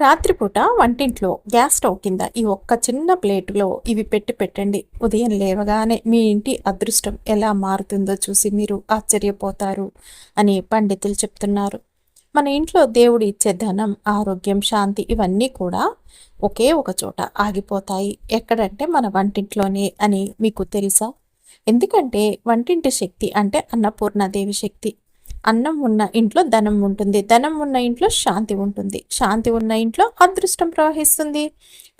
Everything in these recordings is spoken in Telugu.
రాత్రిపూట వంటింట్లో గ్యాస్ స్టవ్ కింద ఈ ఒక్క చిన్న ప్లేటులో ఇవి పెట్టి పెట్టండి. ఉదయం లేవగానే మీ ఇంటి అదృష్టం ఎలా మారుతుందో చూసి మీరు ఆశ్చర్యపోతారు అని పండితులు చెప్తున్నారు. మన ఇంట్లో దేవుడు ఇచ్చే ధనం ఆరోగ్యం శాంతి ఇవన్నీ కూడా ఒకే ఒక చోట ఆగిపోతాయి. ఎక్కడంటే మన వంటింట్లోనే అని మీకు తెలుసా? ఎందుకంటే వంటింటి శక్తి అంటే అన్నపూర్ణాదేవి శక్తి. అన్నం ఉన్న ఇంట్లో ధనం ఉంటుంది. ధనం ఉన్న ఇంట్లో శాంతి ఉంటుంది. శాంతి ఉన్న ఇంట్లో అదృష్టం ప్రవహిస్తుంది.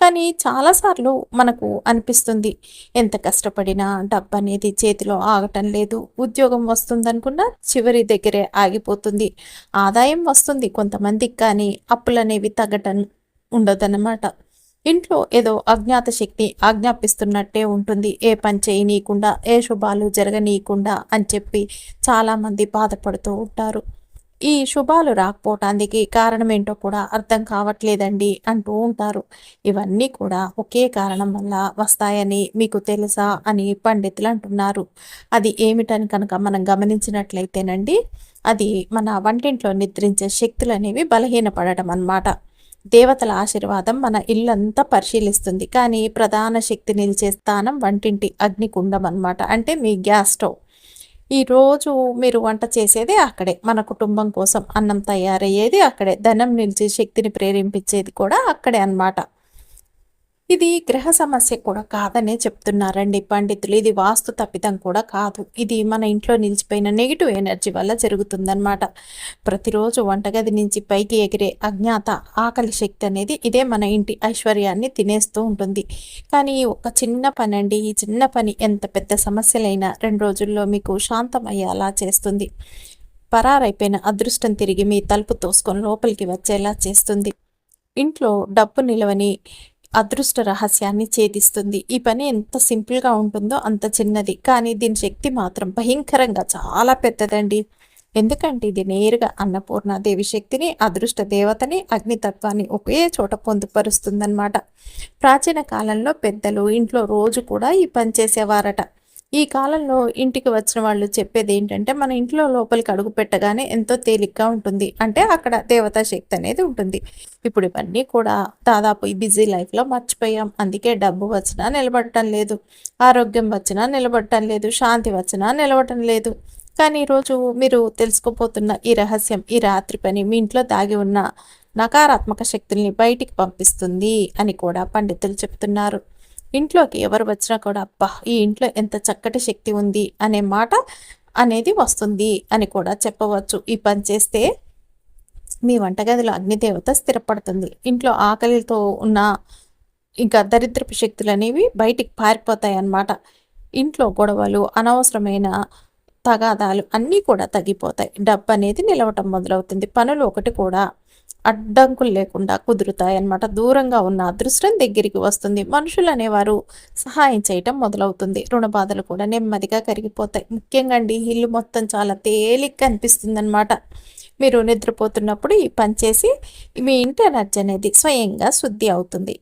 కానీ చాలాసార్లు మనకు అనిపిస్తుంది ఎంత కష్టపడినా డబ్బు అనేది చేతిలో ఆగటం లేదు. ఉద్యోగం వస్తుందనుకున్నా చివరి దగ్గరే ఆగిపోతుంది. ఆదాయం వస్తుంది. కొంతమందికి కానీ అప్పులు అనేవి తగ్గటం ఉండదన్నమాట. ఇంట్లో ఏదో అజ్ఞాత శక్తి ఆజ్ఞాపిస్తున్నట్టే ఉంటుంది. ఏ పని చేయనీయకుండా ఏ శుభాలు జరగనీయకుండా అని చెప్పి చాలామంది బాధపడుతూ ఉంటారు. ఈ శుభాలు రాకపోవటానికి కారణం ఏంటో కూడా అర్థం కావట్లేదండి అంటూ ఉంటారు. ఇవన్నీ కూడా ఒకే కారణం వల్ల వస్తాయని మీకు తెలుసా అని పండితులు అంటున్నారు. అది ఏమిటని కనుక మనం గమనించినట్లయితేనండి అది మన వంటింట్లో నిద్రించే శక్తులు అనేవి బలహీనపడటం అన్నమాట దేవతల ఆశీర్వాదం మన ఇల్లంతా పరిశీలిస్తుంది. కానీ ప్రధాన శక్తి నిలిచే స్థానం వంటింటి అగ్నికుండం అనమాట అంటే మీ గ్యాస్ స్టవ్. ఈరోజు మీరు వంట చేసేది అక్కడే. మన కుటుంబం కోసం అన్నం తయారయ్యేది అక్కడే. ధనం నిలిచే శక్తిని ప్రేరేపించేది కూడా అక్కడే అనమాట ఇది గ్రహ సమస్య కూడా కాదనే చెప్తున్నారండి పండితులు. ఇది వాస్తు తప్పిదం కూడా కాదు. ఇది మన ఇంట్లో నిలిచిపోయిన నెగిటివ్ ఎనర్జీ వల్ల జరుగుతుందన్నమాట. ప్రతిరోజు వంటగది నుంచి పైకి ఎగిరే అజ్ఞాత ఆకలి శక్తి అనేది ఇదే మన ఇంటి ఐశ్వర్యాన్ని తినేస్తూ ఉంటుంది. కానీ ఒక చిన్న పని అండి ఈ చిన్న పని ఎంత పెద్ద సమస్యలైనా రెండు రోజుల్లో మీకు శాంతం అయ్యేలా చేస్తుంది. పరారైపోయిన అదృష్టం తిరిగి మీ తలుపు తోసుకొని లోపలికి వచ్చేలా చేస్తుంది. ఇంట్లో డబ్బు నిలవని అదృష్ట రహస్యాన్ని ఛేదిస్తుంది. ఈ పని ఎంత సింపుల్గా ఉంటుందో అంత చిన్నది. కానీ దీని శక్తి మాత్రం భయంకరంగా చాలా పెద్దదండి. ఎందుకంటే ఇది నేరుగా అన్నపూర్ణాదేవి శక్తిని అదృష్ట దేవతని అగ్నితత్వాన్ని ఒకే చోట పొందుపరుస్తుందన్నమాట. ప్రాచీన కాలంలో పెద్దలు ఇంట్లో రోజు కూడా ఈ పని చేసేవారట. ఈ కాలంలో ఇంటికి వచ్చిన వాళ్ళు చెప్పేది ఏంటంటే మన ఇంట్లో లోపలికి అడుగు పెట్టగానే ఎంతో తేలిగ్గా ఉంటుంది. అంటే అక్కడ దేవతా శక్తి అనేది ఉంటుంది. ఇప్పుడు ఇవన్నీ కూడా దాదాపు ఈ బిజీ లైఫ్లో మర్చిపోయాం. అందుకే డబ్బు వచ్చినా నిలబడటం లేదు. ఆరోగ్యం వచ్చినా నిలబడటం లేదు. శాంతి వచ్చినా నిలబడటం లేదు. కానీ ఈరోజు మీరు తెలుసుకోపోతున్న ఈ రహస్యం ఈ రాత్రి పని మీ ఇంట్లో దాగి ఉన్న నకారాత్మక శక్తుల్ని బయటికి పంపిస్తుంది అని కూడా పండితులు చెప్తున్నారు. ఇంట్లోకి ఎవరు వచ్చినా కూడా అబ్బా ఈ ఇంట్లో ఎంత చక్కటి శక్తి ఉంది అనే మాట అనేది వస్తుంది అని కూడా చెప్పవచ్చు. ఈ పని చేస్తే మీ వంటగదిలో అగ్నిదేవత స్థిరపడుతుంది. ఇంట్లో ఆకలితో ఉన్న ఇంకా దరిద్రపు శక్తులు అనేవి బయటికి పారిపోతాయి అన్నమాట. ఇంట్లో గొడవలు అనవసరమైన తగాదాలు అన్నీ కూడా తగ్గిపోతాయి. డబ్బు అనేది నిలవటం మొదలవుతుంది. పనులు ఒకటి కూడా అడ్డంకులు లేకుండా కుదురుతాయి అన్నమాట. దూరంగా ఉన్న అదృష్టం దగ్గరికి వస్తుంది. మనుషులు అనేవారు సహాయం చేయటం మొదలవుతుంది. రుణ బాధలు కూడా నెమ్మదిగా కరిగిపోతాయి. ముఖ్యంగా అండి ఇల్లు మొత్తం చాలా తేలిక అనిపిస్తుంది అనమాట మీరు నిద్రపోతున్నప్పుడు ఈ పని చేసి మీ ఇంటి ఎనర్జీ అనేది స్వయంగా శుద్ధి అవుతుంది.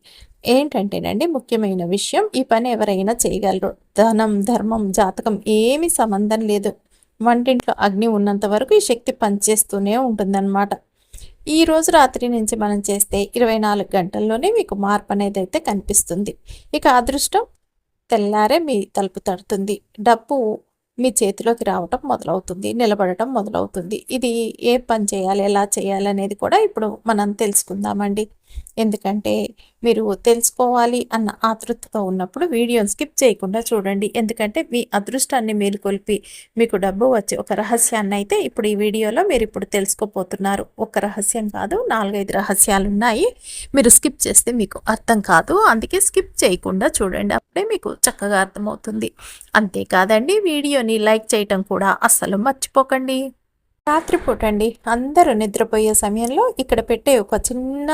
ఏంటంటేనండి ముఖ్యమైన విషయం ఈ పని ఎవరైనా చేయగలరు. ధనం ధర్మం జాతకం ఏమీ సంబంధం లేదు. వంటింట్లో అగ్ని ఉన్నంత వరకు ఈ శక్తి పనిచేస్తూనే ఉంటుందన్నమాట. ఈ రోజు రాత్రి నుంచి మనం చేస్తే ఇరవై నాలుగు గంటల్లోనే మీకు మార్పు అనేది అయితే కనిపిస్తుంది. ఇక అదృష్టం తెల్లారే మీ తలుపు తడుతుంది. డబ్బు మీ చేతిలోకి రావటం మొదలవుతుంది నిలబడటం మొదలవుతుంది. ఇది ఏ పని చేయాలి ఎలా చేయాలి అనేది కూడా ఇప్పుడు మనం తెలుసుకుందామండి. ఎందుకంటే మీరు తెలుసుకోవాలి అన్న ఆతృతతో ఉన్నప్పుడు వీడియోని స్కిప్ చేయకుండా చూడండి. ఎందుకంటే మీ అదృష్టాన్ని మేలుకొల్పి మీకు డబ్బు వచ్చే ఒక రహస్యాన్ని అయితే ఇప్పుడు ఈ వీడియోలో మీరు ఇప్పుడు తెలుసుకోపోతున్నారు. ఒక రహస్యం కాదు నాలుగైదు రహస్యాలు ఉన్నాయి మీరు స్కిప్ చేస్తే మీకు అర్థం కాదు. అందుకే స్కిప్ చేయకుండా చూడండి. అప్పుడే మీకు చక్కగా అర్థమవుతుంది. అంతేకాదండి వీడియోని లైక్ చేయటం కూడా అస్సలు మర్చిపోకండి. రాత్రిపూట అండి అందరూ నిద్రపోయే సమయంలో ఇక్కడ పెట్టే ఒక చిన్న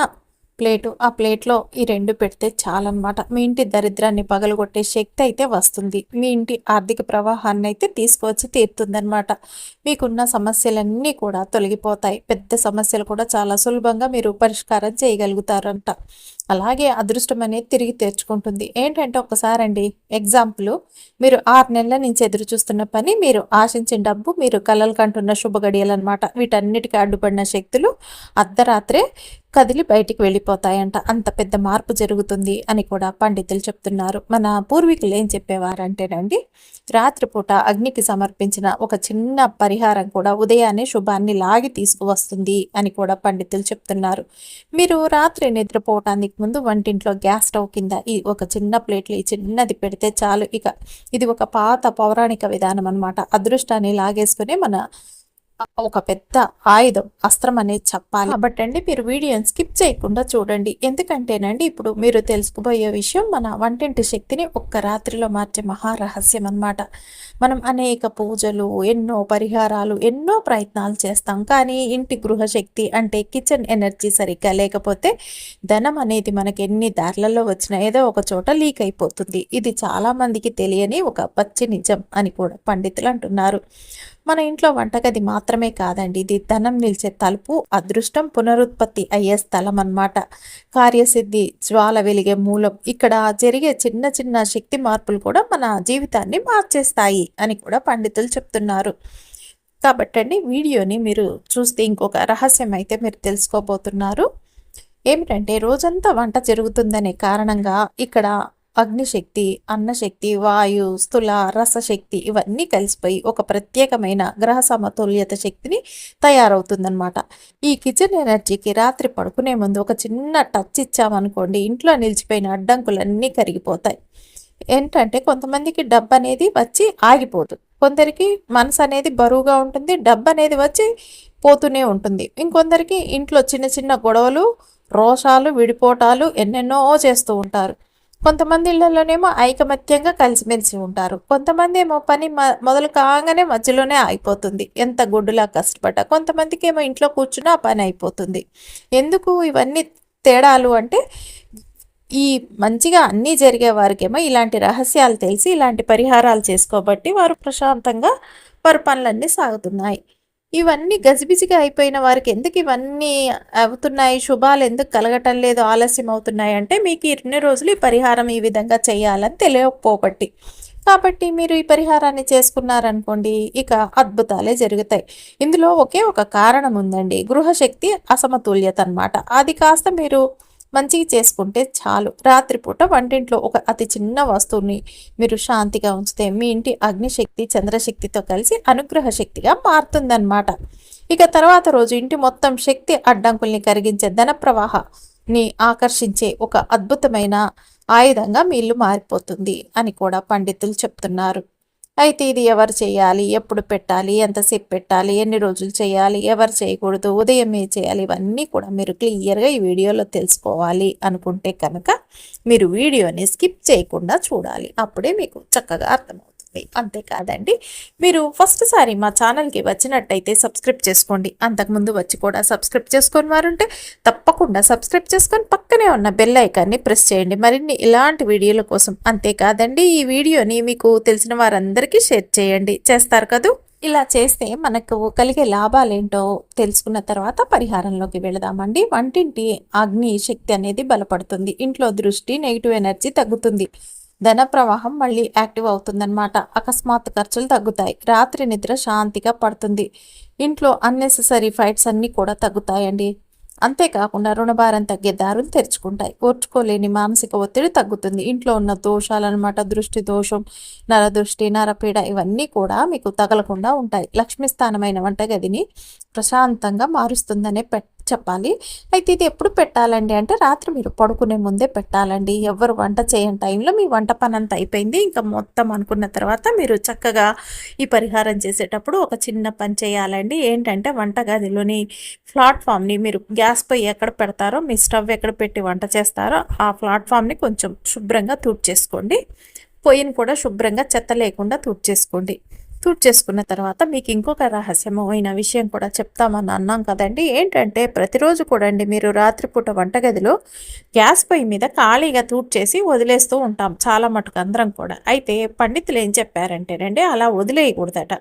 ప్లేటు. ఆ ప్లేట్లో ఈ రెండు పెడితే చాలన్నమాట. మీ ఇంటి దరిద్రాన్ని పగలగొట్టే శక్తి అయితే వస్తుంది. మీ ఇంటి ఆర్థిక ప్రవాహాన్ని అయితే తీసుకువచ్చి తీరుతుందనమాట మీకున్న సమస్యలన్నీ కూడా తొలగిపోతాయి. పెద్ద సమస్యలు కూడా చాలా సులభంగా మీరు పరిష్కారం చేయగలుగుతారంట. అలాగే అదృష్టం అనేది తిరిగి తెచ్చుకుంటుంది. ఏంటంటే ఒకసారి అండి ఎగ్జాంపుల్. మీరు ఆరు నెలల నుంచి ఎదురు చూస్తున్న పని మీరు ఆశించిన డబ్బు మీరు కలలు కంటున్న శుభగడియలు అనమాట వీటన్నిటికీ అడ్డుపడిన శక్తులు అర్ధరాత్రే కదిలి బయటికి వెళ్ళిపోతాయంట. అంత పెద్ద మార్పు జరుగుతుంది అని కూడా పండితులు చెప్తున్నారు. మన పూర్వీకులు ఏం చెప్పేవారంటేనండి రాత్రిపూట అగ్నికి సమర్పించిన ఒక చిన్న పరిహారం కూడా ఉదయాన్నే శుభాన్ని లాగి తీసుకువస్తుంది అని కూడా పండితులు చెప్తున్నారు. మీరు రాత్రి నిద్రపోవటానికి ముందు వంటింట్లో గ్యాస్ స్టవ్ కింద ఈ ఒక చిన్న ప్లేట్లో ఈ చిన్నది పెడితే చాలు. ఇక ఇది ఒక పాత పౌరాణిక విధానం అనమాట అదృష్టాన్ని లాగేసుకునే మన ఒక పెద్ద ఆయుధం అస్త్రం అనేది చెప్పాలి. కాబట్టి అండి మీరు వీడియోని స్కిప్ చేయకుండా చూడండి. ఎందుకంటేనండి ఇప్పుడు మీరు తెలుసుకుపోయే విషయం మన వంటింటి శక్తిని ఒక్క రాత్రిలో మార్చే మహారహస్యం అనమాట మనం అనేక పూజలు ఎన్నో పరిహారాలు ఎన్నో ప్రయత్నాలు చేస్తాం. కానీ ఇంటి గృహశక్తి అంటే కిచెన్ ఎనర్జీ సరిగ్గా లేకపోతే ధనం అనేది మనకి ఎన్ని దారులలో వచ్చినా ఏదో ఒక చోట లీక్ అయిపోతుంది. ఇది చాలా మందికి తెలియని ఒక పచ్చి నిజం అని కూడా పండితులు అంటున్నారు. మన ఇంట్లో వంటగది మాత్రమే కాదండి. ఇది ధనం నిలిచే తలుపు అదృష్టం పునరుత్పత్తి అయ్యే స్థలం అన్నమాట కార్యసిద్ధి జ్వాల వెలిగే మూలం. ఇక్కడ జరిగే చిన్న చిన్న శక్తి మార్పులు కూడా మన జీవితాన్ని మార్చేస్తాయి అని కూడా పండితులు చెప్తున్నారు. కాబట్టండి వీడియోని మీరు చూస్తే ఇంకొక రహస్యం అయితే మీరు తెలుసుకోబోతున్నారు. ఏమిటంటే రోజంతా వంట జరుగుతుందనే కారణంగా ఇక్కడ అగ్నిశక్తి అన్నశక్తి వాయు స్థూల రసశక్తి ఇవన్నీ కలిసిపోయి ఒక ప్రత్యేకమైన గ్రహ సమతుల్యత శక్తిని తయారవుతుందన్నమాట. ఈ కిచెన్ ఎనర్జీకి రాత్రి పడుకునే ముందు ఒక చిన్న టచ్ ఇచ్చామనుకోండి ఇంట్లో నిలిచిపోయిన అడ్డంకులన్నీ కరిగిపోతాయి. ఏంటంటే కొంతమందికి డబ్బు అనేది వచ్చి ఆగిపోదు. కొందరికి మనసు అనేది బరువుగా ఉంటుంది డబ్బు అనేది వచ్చి పోతూనే ఉంటుంది. ఇంకొందరికి ఇంట్లో చిన్న చిన్న గొడవలు రోషాలు విడిపోటాలు ఎన్నెన్నో చేస్తూ ఉంటారు. కొంతమంది ఇళ్ళలోనేమో ఐకమత్యంగా కలిసిమెలిసి ఉంటారు. కొంతమంది ఏమో పని మొదలు కాగానే మధ్యలోనే అయిపోతుంది ఎంత గుడ్డులా కష్టపడ్డా. కొంతమందికి ఏమో ఇంట్లో కూర్చుని ఆ పని అయిపోతుంది. ఎందుకు ఇవన్నీ తేడాలు అంటే ఈ మంచిగా అన్నీ జరిగే వారికేమో ఇలాంటి రహస్యాలు తెలిసి ఇలాంటి పరిహారాలు చేసుకోబట్టి వారు ప్రశాంతంగా వారి పనులన్నీ సాగుతున్నాయి. ఇవన్నీ గజిబిజిగా అయిపోయిన వారికి ఎందుకు ఇవన్నీ అవుతున్నాయి? శుభాలు ఎందుకు కలగటం లేదు? ఆలస్యం అవుతున్నాయి? అంటే మీకు ఇన్ని రోజులు ఈ పరిహారం ఈ విధంగా చేయాలని తెలియకపోబట్టి. కాబట్టి మీరు ఈ పరిహారాన్ని చేసుకున్నారనుకోండి ఇక అద్భుతాలే జరుగుతాయి. ఇందులో ఒకే ఒక కారణం ఉందండి. గృహశక్తి అసమతుల్యత అనమాట అది కాస్త మీరు మంచిగా చేసుకుంటే చాలు. రాత్రిపూట వంటింట్లో ఒక అతి చిన్న వస్తువుని మీరు శాంతిగా ఉంచితే మీ ఇంటి అగ్నిశక్తి చంద్రశక్తితో కలిసి అనుగ్రహ శక్తిగా మారుతుందన్నమాట. ఇక తర్వాత రోజు ఇంటి మొత్తం శక్తి అడ్డంకుల్ని కరిగించే ధన ప్రవాహాన్ని ఆకర్షించే ఒక అద్భుతమైన ఆయుధంగా మీ ఇల్లు మారిపోతుంది అని కూడా పండితులు చెప్తున్నారు. అయితే ఇది ఎవరు చేయాలి? ఎప్పుడు పెట్టాలి? ఎంతసేపు పెట్టాలి? ఎన్ని రోజులు చేయాలి? ఎవరు చేయకూడదు? ఉదయం ఏ చేయాలి? ఇవన్నీ కూడా మీరు క్లియర్గా ఈ వీడియోలో తెలుసుకోవాలి అనుకుంటే కనుక మీరు వీడియోని స్కిప్ చేయకుండా చూడాలి. అప్పుడే మీకు చక్కగా అర్థమవుతుంది. అంతేకాదండి మీరు ఫస్ట్ సారి మా ఛానల్కి వచ్చినట్టయితే సబ్స్క్రైబ్ చేసుకోండి. అంతకుముందు వచ్చి కూడా సబ్స్క్రైబ్ చేసుకొని వారుంటే తప్పకుండా సబ్స్క్రైబ్ చేసుకొని పక్కనే ఉన్న బెల్ ఐకాన్ని ప్రెస్ చేయండి. మరిన్ని ఇలాంటి వీడియోల కోసం అంతేకాదండి ఈ వీడియోని మీకు తెలిసిన వారందరికీ షేర్ చేయండి. చేస్తారు కదూ? ఇలా చేస్తే మనకు కలిగే లాభాలేంటో తెలుసుకున్న తర్వాత పరిహారంలోకి వెళదామండి. వంటింటి అగ్ని శక్తి అనేది బలపడుతుంది. ఇంట్లో దృష్టి నెగిటివ్ ఎనర్జీ తగ్గుతుంది. ధన ప్రవాహం మళ్ళీ యాక్టివ్ అవుతుందన్నమాట. అకస్మాత్ ఖర్చులు తగ్గుతాయి. రాత్రి నిద్ర శాంతిగా పడుతుంది. ఇంట్లో అన్నెసెసరీ ఫైట్స్ అన్నీ కూడా తగ్గుతాయండి. అంతేకాకుండా రుణభారం తగ్గే దారులు తెరుచుకుంటాయి. ఓర్చుకోలేని మానసిక ఒత్తిడి తగ్గుతుంది. ఇంట్లో ఉన్న దోషాలన్నమాట దృష్టి దోషం నరదృష్టి నరపీడ ఇవన్నీ కూడా మీకు తగలకుండా ఉంటాయి. లక్ష్మీ స్థానమైన వంటగదిని ప్రశాంతంగా మారుస్తుందనే పెట్ట చెప్పాలి. అయితే ఇది ఎప్పుడు పెట్టాలండి? అంటే రాత్రి మీరు పడుకునే ముందే పెట్టాలండి. ఎవరు వంట చేయని టైంలో మీ వంట పని అంతా అయిపోయింది. ఇంకా మొత్తం అనుకున్న తర్వాత మీరు చక్కగా ఈ పరిహారం చేసేటప్పుడు ఒక చిన్న పని చేయాలండి. ఏంటంటే వంటగదిలోని ప్లాట్ఫామ్ని మీరు గ్యాస్ పొయ్యి ఎక్కడ పెడతారో మీ స్టవ్ ఎక్కడ పెట్టి వంట చేస్తారో ఆ ప్లాట్ఫామ్ని కొంచెం శుభ్రంగా తూడ్చేసుకోండి. పొయ్యిని కూడా శుభ్రంగా చెత్త లేకుండా తూడ్చేసుకోండి. తూట్ చేసుకున్న తర్వాత మీకు ఇంకొక రహస్యమైన విషయం కూడా చెప్తామని అన్నాం కదండి. ఏంటంటే ప్రతిరోజు కూడా అండి మీరు రాత్రిపూట వంటగదిలో గ్యాస్ పొయ్యి మీద ఖాళీగా తూట్ చేసి వదిలేస్తూ ఉంటాం చాలా మటుకు అందరం కూడా. అయితే పండితులు ఏం చెప్పారంటేనండి అలా వదిలేయకూడదట.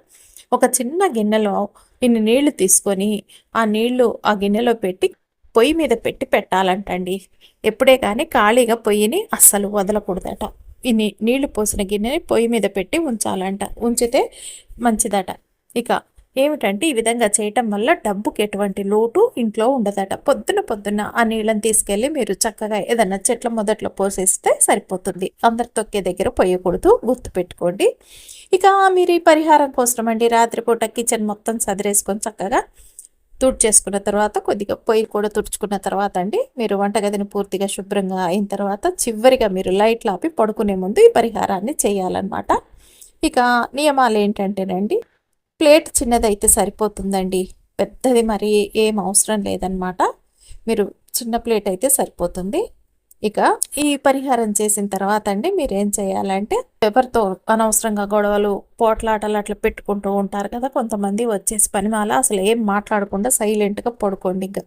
ఒక చిన్న గిన్నెలో ఇన్ని నీళ్ళు తీసుకొని ఆ నీళ్ళు ఆ గిన్నెలో పెట్టి పొయ్యి మీద పెట్టి పెట్టాలంటండి. ఎప్పుడే కానీ ఖాళీగా పొయ్యిని అస్సలు వదలకూడదట. ఇన్ని నీళ్ళు పోసిన గిన్నెని పొయ్యి మీద పెట్టి ఉంచాలంట. ఉంచితే మంచిదట. ఇక ఏమిటంటే ఈ విధంగా చేయటం వల్ల డబ్బుకి ఎటువంటి లోటు ఇంట్లో ఉండదట. పొద్దున పొద్దున ఆ నీళ్ళని తీసుకెళ్ళి మీరు చక్కగా ఏదైనా చెట్ల మొదట్లో పోసేస్తే సరిపోతుంది. అందరి తొక్కే దగ్గర పోయకూడదు. గుర్తు పెట్టుకోండి. ఇక మీరు ఈ పరిహారం కోసం అండి రాత్రిపూట కిచెన్ మొత్తం సదిరేసుకొని చక్కగా తుడిచేసుకున్న తర్వాత కొద్దిగా పొయ్యి కూడా తుడుచుకున్న తర్వాత అండి మీరు వంటగదిని పూర్తిగా శుభ్రంగా అయిన తర్వాత చివరిగా మీరు లైట్లు ఆపి పడుకునే ముందు ఈ పరిహారాన్ని చేయాలన్నమాట. ఇక నియమాలు ఏంటంటేనండి ప్లేట్ చిన్నదైతే సరిపోతుందండి. పెద్దది మరి ఏం అవసరం లేదనమాట మీరు చిన్న ప్లేట్ అయితే సరిపోతుంది. ఇక ఈ పరిహారం చేసిన తర్వాత అండి మీరు ఏం చేయాలంటే ఎవరితో అనవసరంగా గొడవలు పోట్లాటలు అట్లా పెట్టుకుంటూ ఉంటారు కదా కొంతమంది వచ్చేసి పని మాల అసలు ఏం మాట్లాడకుండా సైలెంట్గా పడుకోండి ఇంకా.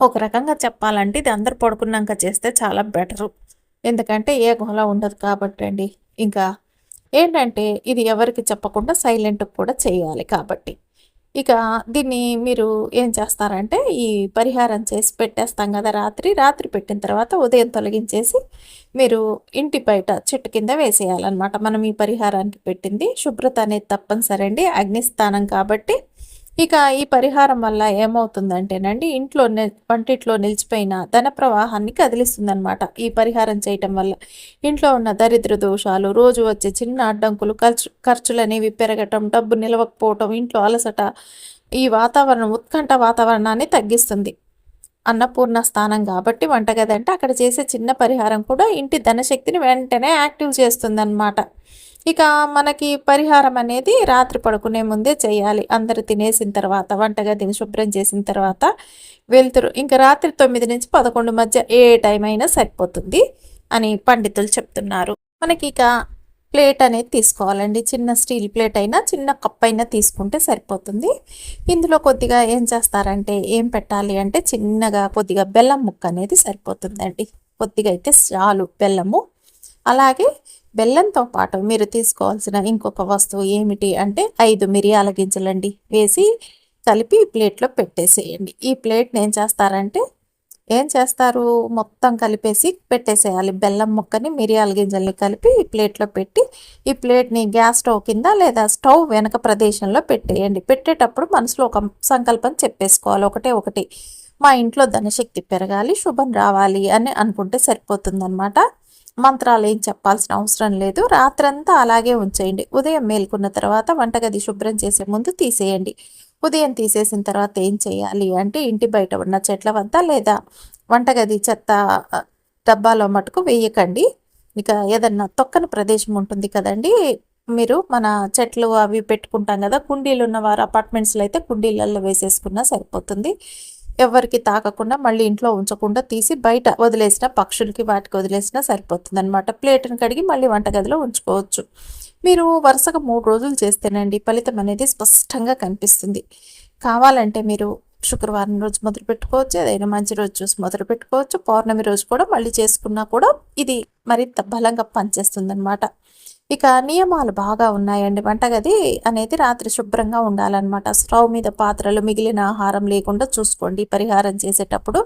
ఒక రకంగా చెప్పాలంటే ఇది అందరు పడుకున్నాక చేస్తే చాలా బెటరు. ఎందుకంటే ఏ గోల ఉండదు కాబట్టి అండి. ఇంకా ఏంటంటే ఇది ఎవరికి చెప్పకుండా సైలెంట్ కూడా చేయాలి కాబట్టి. ఇక దీన్ని మీరు ఏం చేస్తారంటే ఈ పరిహారం చేసి పెట్టేస్తాం కదా రాత్రి. రాత్రి పెట్టిన తర్వాత ఉదయం తొలగించేసి మీరు ఇంటి బయట చెట్టు కింద వేసేయాలన్నమాట. మనం ఈ పరిహారానికి పెట్టింది శుభ్రత అనేది తప్పనిసరి అండి అగ్నిస్థానం కాబట్టి ఇక ఈ పరిహారం వల్ల ఏమవుతుందంటేనండి ఇంట్లో వంటిట్లో నిలిచిపోయిన ధన ప్రవాహాన్ని కదిలిస్తుందనమాట ఈ పరిహారం చేయటం వల్ల ఇంట్లో ఉన్న దరిద్ర దోషాలు రోజు వచ్చే చిన్న అడ్డంకులు ఖర్చు ఖర్చులు అనేవి పెరగటం డబ్బు నిలవకపోవటం ఇంట్లో అలసట ఈ వాతావరణం ఉత్కంఠ వాతావరణాన్ని తగ్గిస్తుంది. అన్నపూర్ణ స్థానం కాబట్టి వంటగది అంటే అక్కడ చేసే చిన్న పరిహారం కూడా ఇంటి ధనశక్తిని వెంటనే యాక్టివ్ చేస్తుందన్నమాట. ఇక మనకి పరిహారం అనేది రాత్రి పడుకునే ముందే చేయాలి. అందరు తినేసిన తర్వాత వంటగదిని శుభ్రం చేసిన తర్వాత వెళ్తురు. ఇంకా రాత్రి తొమ్మిది నుంచి పదకొండు మధ్య ఏ టైం అయినా సరిపోతుంది అని పండితులు చెప్తున్నారు. మనకి ఇక ప్లేట్ అనేది తీసుకోవాలండి. చిన్న స్టీల్ ప్లేట్ అయినా చిన్న కప్ అయినా తీసుకుంటే సరిపోతుంది. ఇందులో కొద్దిగా ఏం చేస్తారంటే ఏం పెట్టాలి అంటే చిన్నగా కొద్దిగా బెల్లం ముక్క అనేది సరిపోతుందండి. కొద్దిగా అయితే చాలు బెల్లము. అలాగే బెల్లంతో పాటు మీరు తీసుకోవాల్సిన ఇంకొక వస్తువు ఏమిటి అంటే ఐదు మిరియాల గింజలండి. వేసి కలిపి ప్లేట్లో పెట్టేసేయండి. ఈ ప్లేట్ని ఏం చేస్తారంటే ఏం చేస్తారు? మొత్తం కలిపేసి పెట్టేసేయాలి. బెల్లం ముక్కని మిరియాల గింజల్ని కలిపి ఈ ప్లేట్లో పెట్టి ఈ ప్లేట్ని గ్యాస్ స్టవ్ కింద లేదా స్టవ్ వెనక ప్రదేశంలో పెట్టేయండి. పెట్టేటప్పుడు మనసులో ఒక సంకల్పం చెప్పేసుకోవాలి. ఒకటే ఒకటి. మా ఇంట్లో ధనశక్తి పెరగాలి శుభం రావాలి అని అనుకుంటే సరిపోతుందన్నమాట. మంత్రాలు ఏం చెప్పాల్సిన అవసరం లేదు. రాత్రంతా అలాగే ఉంచేయండి. ఉదయం మేల్కొన్న తర్వాత వంటగది శుభ్రం చేసే ముందు తీసేయండి. ఉదయం తీసేసిన తర్వాత ఏం చేయాలి అంటే ఇంటి బయట ఉన్న చెట్ల వద్ద లేదా వంటగది చెత్త డబ్బాలో మటుకు వేయకండి. ఇక ఏదన్నా తొక్కని ప్రదేశం ఉంటుంది కదండి. మీరు మన చెట్లు అవి పెట్టుకుంటాం కదా కుండీలు ఉన్నవారు అపార్ట్మెంట్స్లో అయితే కుండీలలో వేసేసుకున్నా సరిపోతుంది. ఎవరికి తాకకుండా మళ్ళీ ఇంట్లో ఉంచకుండా తీసి బయట వదిలేసిన పక్షులకి వాటికి వదిలేసినా సరిపోతుంది అనమాట ప్లేట్ని కడిగి మళ్ళీ వంటగదిలో ఉంచుకోవచ్చు. మీరు వరుసగా మూడు రోజులు చేస్తేనండి ఫలితం అనేది స్పష్టంగా కనిపిస్తుంది. కావాలంటే మీరు శుక్రవారం రోజు మొదలు పెట్టుకోవచ్చు ఏదైనా మంచి రోజు చూసి మొదలు పెట్టుకోవచ్చు పౌర్ణమి రోజు కూడా మళ్ళీ చేసుకున్నా కూడా ఇది మరింత బలంగా పనిచేస్తుంది అనమాట ఇక నియమాలు బాగా ఉన్నాయండి వంటగది అనేది రాత్రి శుభ్రంగా ఉండాలన్నమాట. స్టవ్ మీద పాత్రలు మిగిలిన ఆహారం లేకుండా చూసుకోండి. పరిహారం చేసేటప్పుడు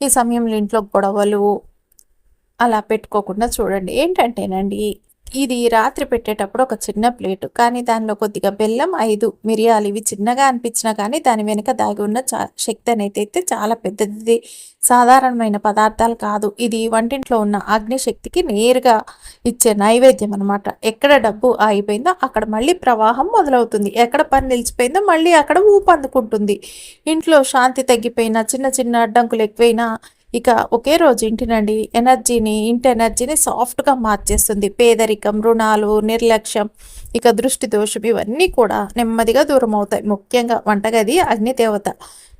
ఈ సమయంలో ఇంట్లో గొడవలు అలా పెట్టుకోకుండా చూడండి. ఏంటంటేనండి ఇది రాత్రి పెట్టేటప్పుడు ఒక చిన్న ప్లేటు. కానీ దానిలో కొద్దిగా బెల్లం ఐదు మిరియాలు ఇవి చిన్నగా అనిపించినా కానీ దాని వెనుక దాగి ఉన్న చా శక్తి అనేది అయితే చాలా పెద్దది. సాధారణమైన పదార్థాలు కాదు. ఇది వంటింట్లో ఉన్న అగ్నిశక్తికి నేరుగా ఇచ్చే నైవేద్యం అనమాట ఎక్కడ డబ్బు ఆగిపోయిందో అక్కడ మళ్ళీ ప్రవాహం మొదలవుతుంది. ఎక్కడ పని నిలిచిపోయిందో మళ్ళీ అక్కడ ఊపు అందుకుంటుంది. ఇంట్లో శాంతి తగ్గిపోయినా చిన్న చిన్న అడ్డంకులు ఎక్కువైనా ఇక ఒకే రోజు ఇంటినండి. ఎనర్జీని ఇంటి ఎనర్జీని సాఫ్ట్గా మార్చేస్తుంది. పేదరికం రుణాలు నిర్లక్ష్యం ఇక దృష్టి దోషం ఇవన్నీ కూడా నెమ్మదిగా దూరం అవుతాయి ముఖ్యంగా వంటగది అగ్నిదేవత.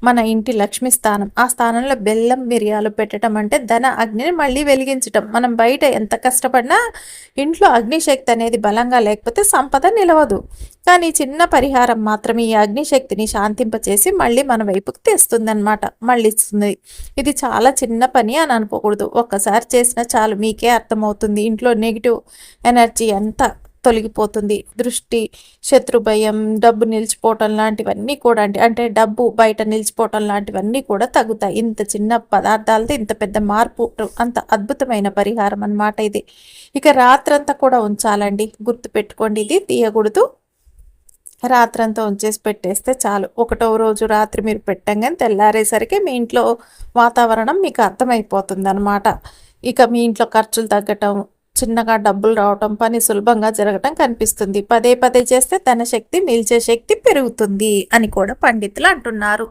మన ఇంటి లక్ష్మి స్థానం. ఆ స్థానంలో బెల్లం మిరియాలు పెట్టడం అంటే ధన అగ్నిని మళ్ళీ వెలిగించటం. మనం బయట ఎంత కష్టపడినా ఇంట్లో అగ్నిశక్తి అనేది బలంగా లేకపోతే సంపద నిలవదు. కానీ చిన్న పరిహారం మాత్రమే ఈ అగ్నిశక్తిని శాంతింపచేసి మళ్ళీ మన వైపుకి తెస్తుందన్నమాట. మళ్ళీ ఇస్తుంది ఇది చాలా చిన్న పని అని అనుకోకూడదు. ఒక్కసారి చేసినా చాలు. మీకే అర్థమవుతుంది. ఇంట్లో నెగిటివ్ ఎనర్జీ ఎంత తొలగిపోతుంది. దృష్టి శత్రు భయం డబ్బు నిలిచిపోవటం లాంటివన్నీ కూడా అంటే అంటే డబ్బు బయట నిలిచిపోవటం లాంటివన్నీ కూడా తగ్గుతాయి. ఇంత చిన్న పదార్థాలతో ఇంత పెద్ద మార్పు అంత అద్భుతమైన పరిహారం అనమాట ఇది. ఇక రాత్రంతా కూడా ఉంచాలండి. గుర్తు పెట్టుకోండి ఇది. తీయకూడదు. రాత్రంతా ఉంచేసి పెట్టేస్తే చాలు. ఒకటో రోజు రాత్రి మీరు పెట్టంగానే తెల్లారేసరికి మీ ఇంట్లో వాతావరణం మీకు అర్థమైపోతుంది అనమాట ఇక మీ ఇంట్లో ఖర్చులు తగ్గటం చిన్నగా డబ్బులు రావటం పని సులభంగా జరగటం కనిపిస్తుంది. పదే పదే చేస్తే తన శక్తి నిలిచే శక్తి పెరుగుతుంది అని కూడా పండితులు అంటున్నారు.